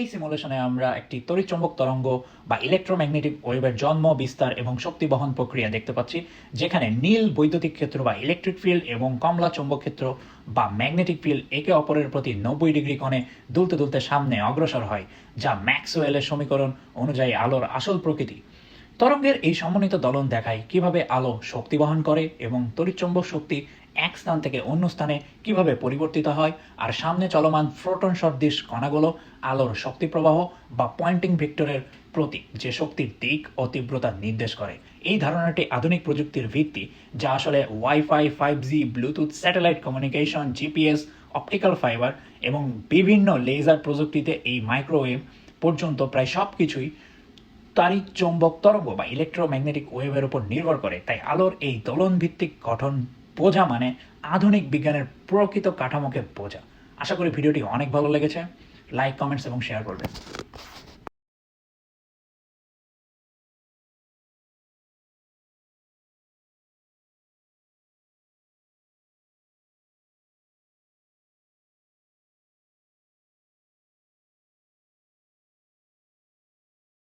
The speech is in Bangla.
এই সিমুলেশনে আমরা একটি তড়িৎচুম্বক তরঙ্গ বা ইলেকট্রোম্যাগনেটিক ওয়েভের জন্ম, বিস্তার এবং শক্তি বহন প্রক্রিয়া দেখতে পাচ্ছি, যেখানে নীল বৈদ্যুতিক ক্ষেত্র বা ইলেকট্রিক ফিল্ড এবং কমলা চৌম্বক ক্ষেত্র বা ম্যাগনেটিক ফিল্ড একে অপরের প্রতি নব্বই ডিগ্রি কোণে দুলতে দুলতে সামনে অগ্রসর হয়, যা ম্যাক্সওয়েলের সমীকরণ অনুযায়ী আলোর আসল প্রকৃতি। তরঙ্গের এই সমন্বিত দলন দেখায় কীভাবে আলো শক্তি বহন করে এবং তড়িৎচুম্বক শক্তি এক স্থান থেকে অন্য স্থানে কীভাবে পরিবর্তিত হয়? আর সামনে চলমান ফ্রোটন সদৃশ কণাগুলো আলোর শক্তি প্রবাহ বা পয়েন্টিং ভেক্টরের প্রতীক যে শক্তির দিক ও তীব্রতা নির্দেশ করে। এই ধারণাটি আধুনিক প্রযুক্তির ভিত্তি, যা আসলে wifi five G Bluetooth satellite communication GPS optical fibre এবং বিভিন্ন লেজার প্রযুক্তিতে এই মাইক্রোওয়েভ পর্যন্ত প্রায় সব কিছুই তারই চৌম্বক তরঙ্গ বা ইলেকট্রোম্যাগনেটিক ওয়েভের উপর নির্ভর করে। তাই আলোর এই দোলন ভিত্তিক গঠন বোঝা মানে আধুনিক বিজ্ঞানের প্রকৃত কাঠামোকে বোঝা। আশা করি ভিডিওটি অনেক ভালো লেগেছে। লাইক কমেন্টস এবং শেয়ার করবেন।